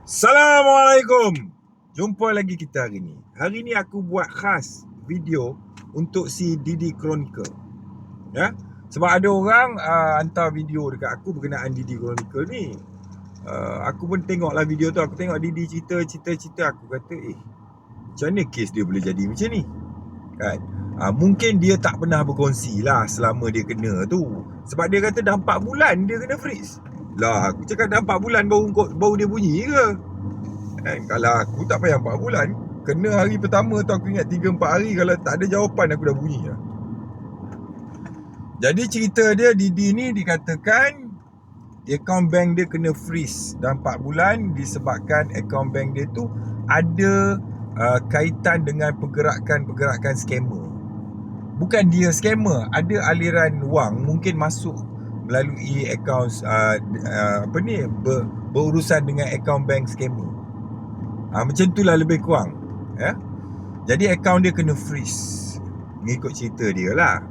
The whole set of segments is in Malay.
Assalamualaikum. Jumpa lagi kita hari ni. Hari ni aku buat khas video untuk si Didi Chronicle. Ya. Sebab ada orang uh, hantar video dekat aku berkenaan Didi Chronicle ni. Uh, aku pun tengoklah video tu. Aku tengok Didi cerita, cerita, cerita. Aku kata, eh, macam mana kes dia boleh jadi macam ni? Kan? Uh, mungkin dia tak pernah berkongsi lah selama dia kena tu. Sebab dia kata dah 4 bulan dia kena freeze. Lah aku cakap dah 4 bulan baru baru dia bunyi ke? Eh, kalau aku tak payah 4 bulan Kena hari pertama tu aku ingat 3-4 hari Kalau tak ada jawapan aku dah bunyi lah Jadi cerita dia Didi ni dikatakan Account bank dia kena freeze Dalam 4 bulan Disebabkan account bank dia tu Ada uh, kaitan dengan pergerakan-pergerakan scammer Bukan dia scammer Ada aliran wang mungkin masuk melalui akaun uh, uh, apa ni ber, berurusan dengan akaun bank scammer. Uh, macam itulah lebih kurang. Ya. Jadi akaun dia kena freeze. Mengikut cerita dia lah.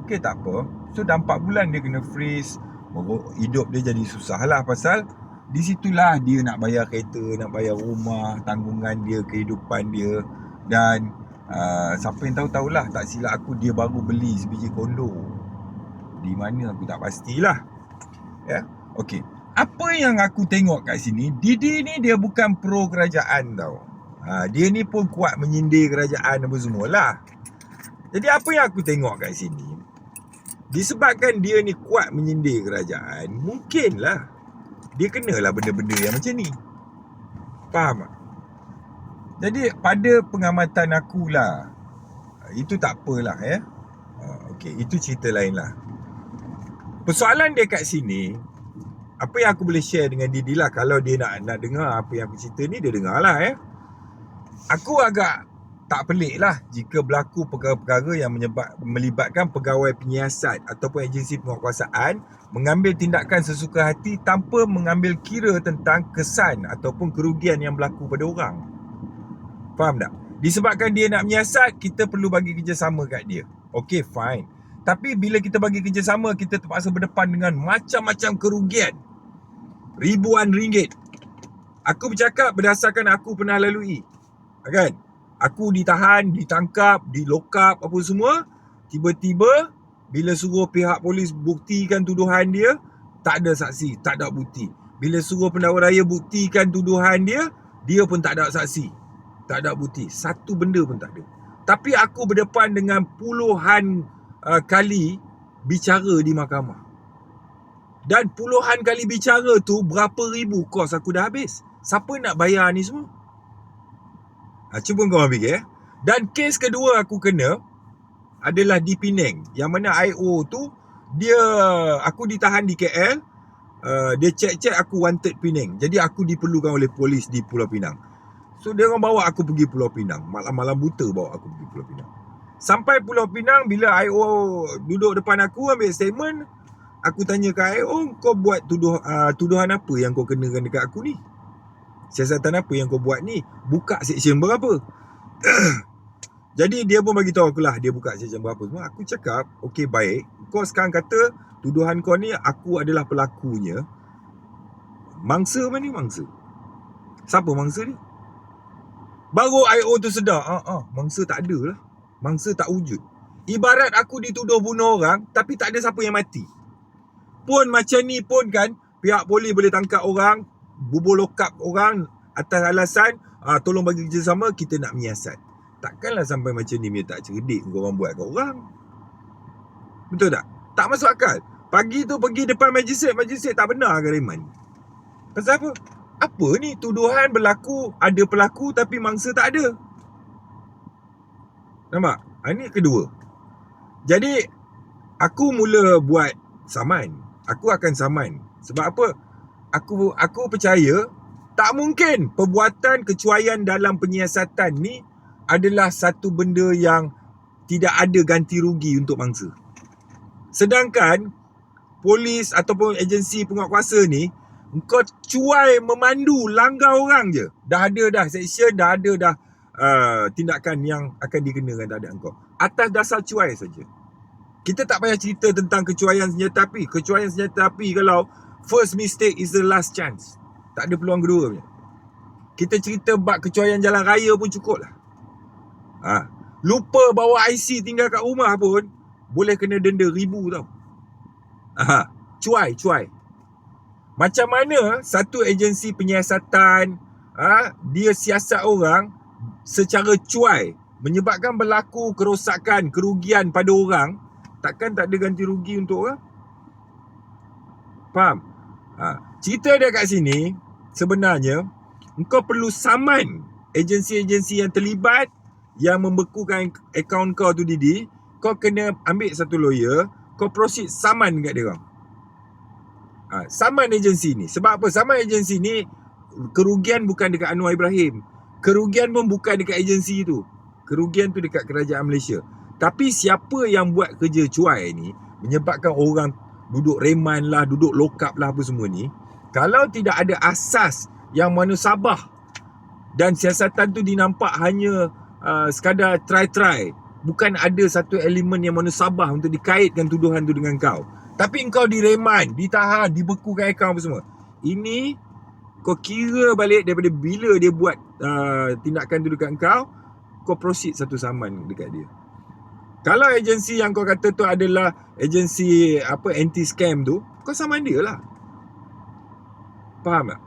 Okey tak apa. So dah 4 bulan dia kena freeze. Hidup dia jadi susah lah pasal di situlah dia nak bayar kereta, nak bayar rumah, tanggungan dia, kehidupan dia dan uh, siapa yang tahu tahulah tak silap aku dia baru beli sebiji kondo di mana aku tak pastilah. Ya. Okey. Apa yang aku tengok kat sini, Didi ni dia bukan pro kerajaan tau. Ha, dia ni pun kuat menyindir kerajaan apa semualah. Jadi apa yang aku tengok kat sini, disebabkan dia ni kuat menyindir kerajaan, mungkinlah dia kenalah benda-benda yang macam ni. Faham tak? Jadi pada pengamatan akulah, itu tak apalah ya. Ha, okey, itu cerita lain lah. Persoalan dia kat sini Apa yang aku boleh share dengan Didi lah Kalau dia nak nak dengar apa yang aku cerita ni Dia dengar lah eh. Aku agak tak pelik lah Jika berlaku perkara-perkara yang menyebab, melibatkan pegawai penyiasat Ataupun agensi penguatkuasaan Mengambil tindakan sesuka hati Tanpa mengambil kira tentang kesan Ataupun kerugian yang berlaku pada orang. Faham tak? Disebabkan dia nak menyiasat Kita perlu bagi kerjasama kat dia. Okay fine tapi bila kita bagi kerjasama Kita terpaksa berdepan dengan macam-macam kerugian. Ribuan ringgit. Aku bercakap berdasarkan aku pernah lalui. Kan? Aku ditahan, ditangkap, di lock up apa semua. Tiba-tiba Bila suruh pihak polis buktikan tuduhan dia Tak ada saksi, tak ada bukti. Bila suruh pendakwa raya buktikan tuduhan dia Dia pun tak ada saksi. Tak ada bukti. Satu benda pun tak ada. Tapi aku berdepan dengan puluhan uh, kali bicara di mahkamah. Dan puluhan kali bicara tu berapa ribu kos aku dah habis. Siapa nak bayar ni semua? Ha, cuba kau ambil eh. Dan kes kedua aku kena adalah di Penang. Yang mana IO tu dia aku ditahan di KL. Uh, dia cek-cek aku wanted Penang. Jadi aku diperlukan oleh polis di Pulau Pinang. So dia orang bawa aku pergi Pulau Pinang. Malam-malam buta bawa aku pergi Pulau Pinang. Sampai Pulau Pinang bila IO duduk depan aku ambil statement, aku tanya ke IO, kau buat tuduh uh, tuduhan apa yang kau kenakan dekat aku ni? Siasatan apa yang kau buat ni? Buka section berapa? Jadi dia pun bagi tahu aku lah dia buka section berapa semua. Aku cakap, okey baik. Kau sekarang kata tuduhan kau ni aku adalah pelakunya. Mangsa mana mangsa? Siapa mangsa ni? Baru IO tu sedar, ah ah, mangsa tak ada lah mangsa tak wujud. Ibarat aku dituduh bunuh orang tapi tak ada siapa yang mati. Pun macam ni pun kan pihak polis boleh tangkap orang, bubur lokap orang atas alasan ah, tolong bagi kerjasama kita nak menyiasat. Takkanlah sampai macam ni dia tak cerdik kau orang buat kat orang. Betul tak? Tak masuk akal. Pagi tu pergi depan majlisik, majlisik tak benar ke Rayman? Pasal apa? Apa ni tuduhan berlaku ada pelaku tapi mangsa tak ada? Nampak? Ini ha, kedua. Jadi aku mula buat saman. Aku akan saman. Sebab apa? Aku aku percaya tak mungkin perbuatan kecuaian dalam penyiasatan ni adalah satu benda yang tidak ada ganti rugi untuk mangsa. Sedangkan polis ataupun agensi penguatkuasa ni kau cuai memandu langgar orang je. Dah ada dah section, dah ada dah uh, tindakan yang akan dikenakan terhadap engkau atas dasar cuai saja kita tak payah cerita tentang kecuaian senjata api kecuaian senjata api kalau first mistake is the last chance Tak ada peluang kedua punya. Kita cerita bab kecuaian jalan raya pun cukup lah. Ha. Lupa bawa IC tinggal kat rumah pun boleh kena denda ribu tau. Ha. Cuai, cuai. Macam mana satu agensi penyiasatan ha, dia siasat orang secara cuai menyebabkan berlaku kerosakan, kerugian pada orang, takkan tak ada ganti rugi untuk orang? Faham? Ha, cerita dia kat sini sebenarnya engkau perlu saman agensi-agensi yang terlibat yang membekukan akaun kau tu Didi, kau kena ambil satu lawyer, kau proceed saman dekat dia. Ha, saman agensi ni. Sebab apa? Saman agensi ni kerugian bukan dekat Anwar Ibrahim. Kerugian pun bukan dekat agensi tu. Kerugian tu dekat kerajaan Malaysia. Tapi siapa yang buat kerja cuai ni menyebabkan orang duduk reman lah, duduk lokap lah apa semua ni. Kalau tidak ada asas yang mana sabah dan siasatan tu dinampak hanya uh, sekadar try-try. Bukan ada satu elemen yang mana sabah untuk dikaitkan tuduhan tu dengan kau. Tapi engkau direman, ditahan, dibekukan akaun apa semua. Ini kau kira balik daripada bila dia buat uh, tindakan tu dekat kau, kau proceed satu saman dekat dia. Kalau agensi yang kau kata tu adalah agensi apa anti scam tu, kau saman dia lah. Faham tak?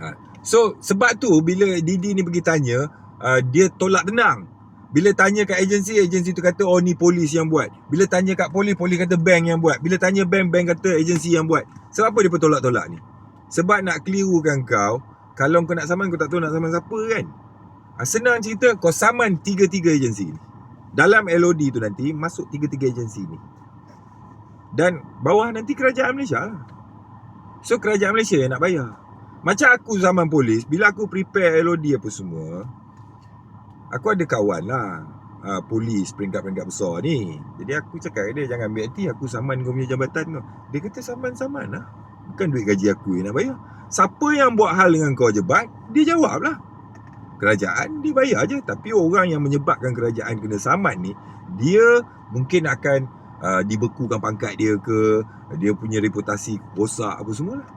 Ha. So sebab tu bila Didi ni pergi tanya, uh, dia tolak tenang. Bila tanya kat agensi, agensi tu kata oh ni polis yang buat. Bila tanya kat polis, polis kata bank yang buat. Bila tanya bank, bank kata agensi yang buat. Sebab apa dia tolak-tolak ni? Sebab nak kelirukan kau, kalau kau nak saman, kau tak tahu nak saman siapa kan? Ha, senang cerita, kau saman tiga-tiga agensi ni. Dalam LOD tu nanti, masuk tiga-tiga agensi ni. Dan bawah nanti kerajaan Malaysia lah. So kerajaan Malaysia yang nak bayar. Macam aku zaman polis, bila aku prepare LOD apa semua, aku ada kawan lah uh, Polis peringkat-peringkat besar ni Jadi aku cakap dia jangan ambil hati Aku saman kau punya jabatan tu Dia kata saman-saman lah Bukan duit gaji aku yang nak bayar Siapa yang buat hal dengan kau jebat Dia jawab lah Kerajaan dia bayar je Tapi orang yang menyebabkan kerajaan kena saman ni Dia mungkin akan uh, Dibekukan pangkat dia ke Dia punya reputasi rosak apa semua lah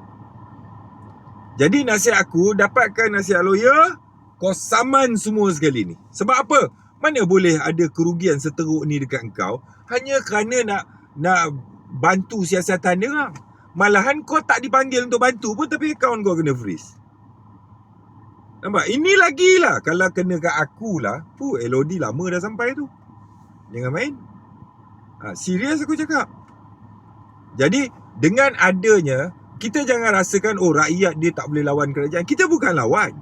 Jadi nasihat aku Dapatkan nasihat lawyer kau saman semua sekali ni. Sebab apa? Mana boleh ada kerugian seteruk ni dekat kau hanya kerana nak nak bantu siasatan dia orang. Malahan kau tak dipanggil untuk bantu pun tapi akaun kau kena freeze. Nampak? Ini lagi lah. Kalau kena kat aku lah. Puh, LOD lama dah sampai tu. Jangan main. Ha, serius aku cakap. Jadi, dengan adanya, kita jangan rasakan, oh rakyat dia tak boleh lawan kerajaan. Kita bukan lawan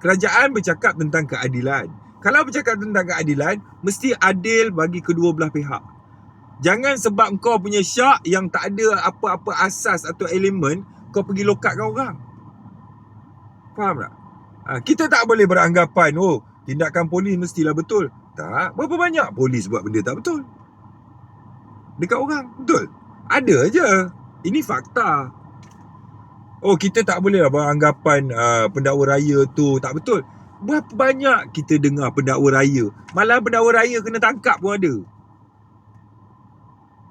kerajaan bercakap tentang keadilan. Kalau bercakap tentang keadilan, mesti adil bagi kedua belah pihak. Jangan sebab kau punya syak yang tak ada apa-apa asas atau elemen, kau pergi lokatkan orang. Faham tak? Ha, kita tak boleh beranggapan, oh, tindakan polis mestilah betul. Tak, berapa banyak polis buat benda tak betul? Dekat orang, betul? Ada aja. Ini fakta. Oh kita tak boleh lah beranggapan uh, pendakwa raya tu tak betul. Berapa banyak kita dengar pendakwa raya. Malah pendakwa raya kena tangkap pun ada.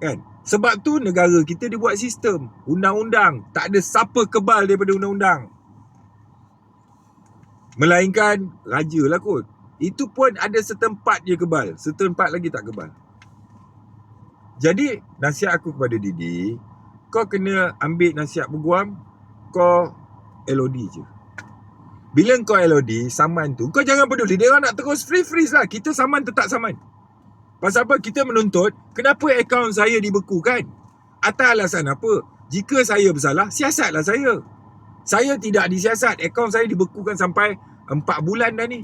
Kan? Sebab tu negara kita dia buat sistem. Undang-undang. Tak ada siapa kebal daripada undang-undang. Melainkan raja lah kot. Itu pun ada setempat dia kebal. Setempat lagi tak kebal. Jadi nasihat aku kepada Didi. Kau kena ambil nasihat peguam kau LOD je Bila kau LOD Saman tu Kau jangan peduli Dia orang nak terus free freeze lah Kita saman tetap saman Pasal apa? Kita menuntut Kenapa akaun saya dibekukan? Atas alasan apa? Jika saya bersalah Siasatlah saya. Saya tidak disiasat. Akaun saya dibekukan sampai 4 bulan dah ni.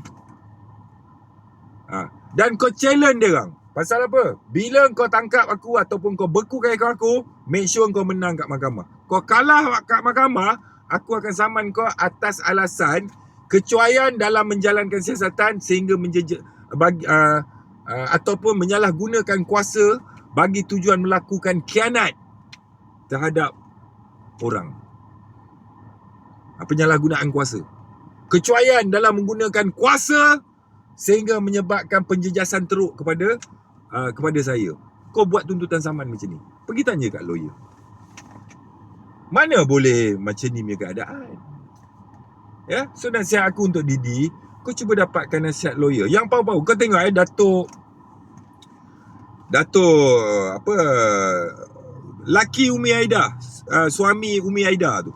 Ha. Dan kau challenge dia orang Pasal apa? Bila kau tangkap aku Ataupun kau bekukan akaun aku Make sure kau menang kat mahkamah. Kau kalah kat mahkamah, aku akan saman kau atas alasan kecuaian dalam menjalankan siasatan sehingga menjeje, bagi, uh, uh, ataupun menyalahgunakan kuasa bagi tujuan melakukan kianat terhadap orang. Penyalahgunaan kuasa. Kecuaian dalam menggunakan kuasa sehingga menyebabkan penjejasan teruk kepada uh, kepada saya. Kau buat tuntutan saman macam ni. Pergi tanya kat lawyer. Mana boleh macam ni punya keadaan? Ya, so nasihat aku untuk Didi, kau cuba dapatkan nasihat lawyer. Yang power-power. Kau tengok eh Datuk Datuk apa laki Umi Aida, uh, suami Umi Aida tu.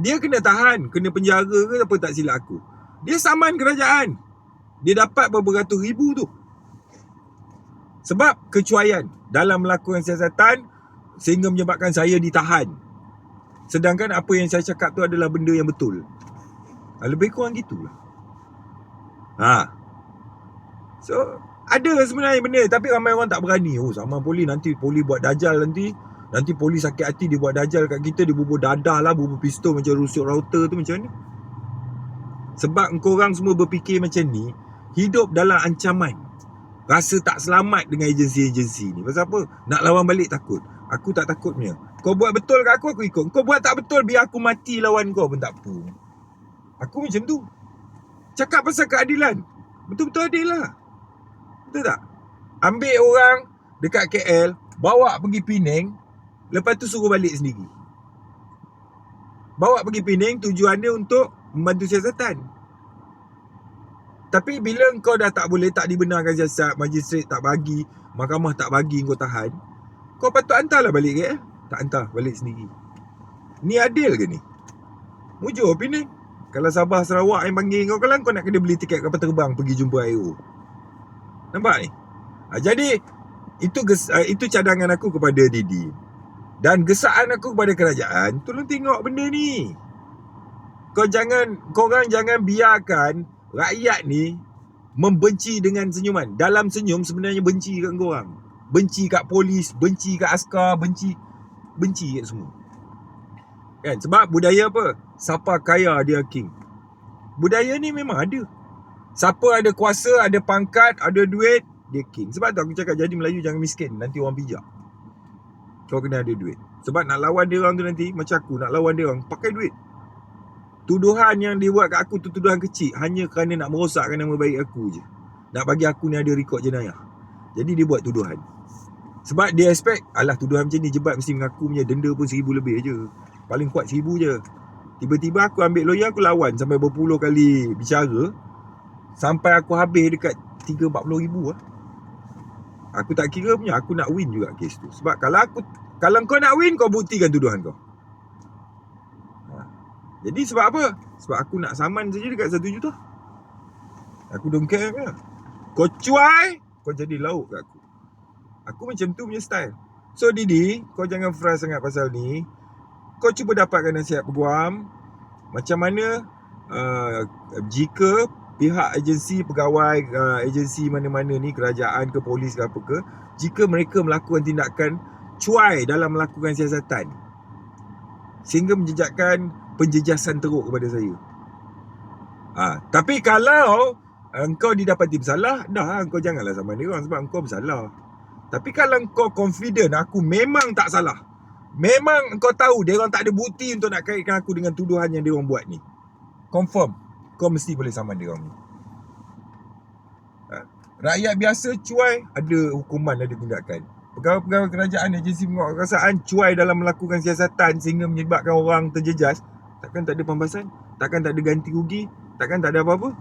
Dia kena tahan, kena penjara ke apa tak silap aku. Dia saman kerajaan. Dia dapat beberapa ribu tu. Sebab kecuaian dalam melakukan siasatan sehingga menyebabkan saya ditahan. Sedangkan apa yang saya cakap tu adalah benda yang betul. Ha, lebih kurang gitulah. Ha. So, ada sebenarnya benda tapi ramai orang tak berani. Oh, sama poli nanti poli buat dajal nanti. Nanti poli sakit hati dia buat dajal kat kita dia bubur dadah lah, bubur pistol macam rusuk router tu macam ni. Sebab engkau orang semua berfikir macam ni, hidup dalam ancaman. Rasa tak selamat dengan agensi-agensi ni. Pasal apa? Nak lawan balik takut. Aku tak takut punya. Kau buat betul kat aku, aku ikut. Kau buat tak betul, biar aku mati lawan kau pun tak apa. Aku macam tu. Cakap pasal keadilan. Betul-betul adil lah. Betul tak? Ambil orang dekat KL, bawa pergi Penang, lepas tu suruh balik sendiri. Bawa pergi Penang tujuannya untuk membantu siasatan. Tapi bila kau dah tak boleh, tak dibenarkan siasat, majistret tak bagi, mahkamah tak bagi kau tahan, kau patut hantarlah balik KL. Tak hantar, balik sendiri. Ni adil ke ni? Mujur Penang. Kalau Sabah Sarawak yang panggil kau kalau kau nak kena beli tiket kapal terbang pergi jumpa IO. Nampak ni? Ha, jadi itu uh, itu cadangan aku kepada Didi. Dan gesaan aku kepada kerajaan, tolong tengok benda ni. Kau jangan kau orang jangan biarkan rakyat ni membenci dengan senyuman. Dalam senyum sebenarnya benci kat kau orang. Benci kat polis, benci kat askar, benci benci kat semua. Kan? Sebab budaya apa? Siapa kaya dia king. Budaya ni memang ada. Siapa ada kuasa, ada pangkat, ada duit, dia king. Sebab tu aku cakap jadi Melayu jangan miskin. Nanti orang pijak. Kau kena ada duit. Sebab nak lawan dia orang tu nanti, macam aku nak lawan dia orang, pakai duit. Tuduhan yang dia buat kat aku tu tuduhan kecil. Hanya kerana nak merosakkan nama baik aku je. Nak bagi aku ni ada rekod jenayah. Jadi dia buat tuduhan. Sebab dia expect, alah tuduhan macam ni jebat mesti mengaku punya denda pun seribu lebih je. Paling kuat seribu je. Tiba-tiba aku ambil lawyer aku lawan sampai berpuluh kali bicara. Sampai aku habis dekat 3-40 ribu lah. Aku tak kira punya aku nak win juga kes tu. Sebab kalau aku kalau kau nak win kau buktikan tuduhan kau. Ha. Jadi sebab apa? Sebab aku nak saman saja dekat 1 juta. Aku don't care ke. Kau cuai, kau jadi lauk kat aku. Aku macam tu punya style. So Didi, kau jangan frust sangat pasal ni. Kau cuba dapatkan nasihat peguam. Macam mana uh, jika pihak agensi pegawai uh, agensi mana-mana ni kerajaan ke polis ke apa ke jika mereka melakukan tindakan cuai dalam melakukan siasatan sehingga menjejakkan penjejasan teruk kepada saya. Ha, tapi kalau engkau didapati bersalah, dah engkau janganlah sama dia orang sebab engkau bersalah. Tapi kalau engkau confident aku memang tak salah. Memang engkau tahu dia orang tak ada bukti untuk nak kaitkan aku dengan tuduhan yang dia orang buat ni. Confirm kau mesti boleh saman dia orang ni. Ha? Rakyat biasa cuai ada hukuman ada tindakan. Pegawai-pegawai kerajaan agensi penguatkuasaan cuai dalam melakukan siasatan sehingga menyebabkan orang terjejas. Takkan tak ada pembahasan? Takkan tak ada ganti rugi? Takkan tak ada apa-apa?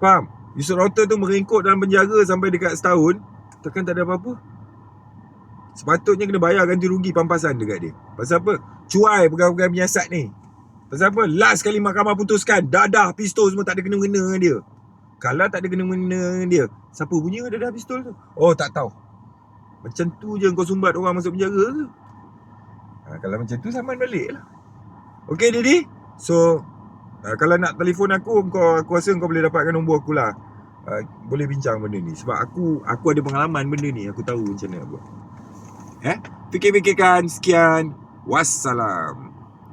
Faham? Yusuf Router tu meringkuk dalam penjara sampai dekat setahun. Takkan tak ada apa-apa? Sepatutnya kena bayar ganti rugi pampasan dekat dia. Pasal apa? Cuai pegawai-pegawai menyiasat ni. Pasal apa? Last kali mahkamah putuskan dadah pistol semua tak ada kena-kena dengan dia. Kalau tak ada kena-kena dengan dia, siapa punya dadah pistol tu? Oh, tak tahu. Macam tu je kau sumbat orang masuk penjara ke? Ha, kalau macam tu saman balik lah. Okay, Didi. So, uh, kalau nak telefon aku, kau aku rasa kau boleh dapatkan nombor aku lah. Uh, boleh bincang benda ni. Sebab aku aku ada pengalaman benda ni. Aku tahu macam mana buat. Eh? Fikir-fikirkan. Sekian. Wassalam.